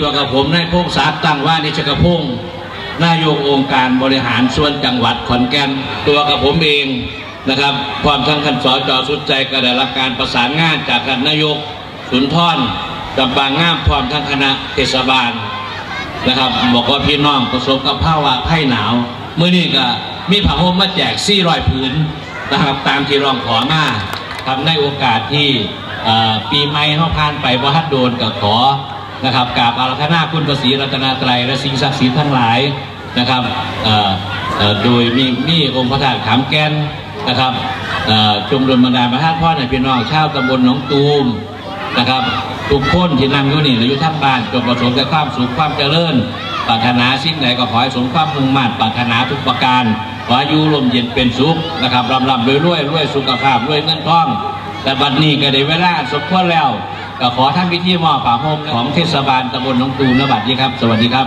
ตัวกับผมนายพงศักดิ์ตั้งว่านิชกพงศ์นายกองค์การบริหารส่วนจังหวัดขอนแก่นตัวกับผมเองนะครับพร้อมทั้งขันสอจอสุดใจก็ได้รับการประสานงานจากท่านนายกสุนทรจำปางงามพร้อมทั้งคณะเทศบาลนะครับบอกว่าพี่น้องประสบกับภาวะไข้หนาวเมื่อนี้ก็มีผ้าห่มมาแจก400ผืนนะครับตามที่ร้องขอมาทำในโอกาสที่ปีใหม่เข้าผ่านไปบ่ฮัดโดนกับขอ นะครับกราบอาราธนาคุณพระศรีรัตนตรัยและสิ่งศักดิ์สิทธิ์ทั้งหลายนะครับโดยมีมีองค์พระธาตุขามแก่นนะครับจงดลบันดาพระธาตุพ่อในพี่น้องชาวตำบลหนองตูมนะครับทุกคนที่นั่งอยู่นี่หรืออยู่ทั้งบ้านจงประสบแต่ความสุขความเจริญปรารถนาสิ่งใดก็ขอให้สมความมุ่งมั่นปรารถนาทุกประการขออายุลมเย็นเป็นสุขนะครับรำลำรวยรวยรวยสุขภาพรวยเงินทอง แต่บัดนี้ก็ได้เวลาสมควรแล้ว ก็ขอท่านพิธีมอบผ้าห่มของเทศบาลตำบลหนองตูนบัดนี้ครับ สวัสดีครับ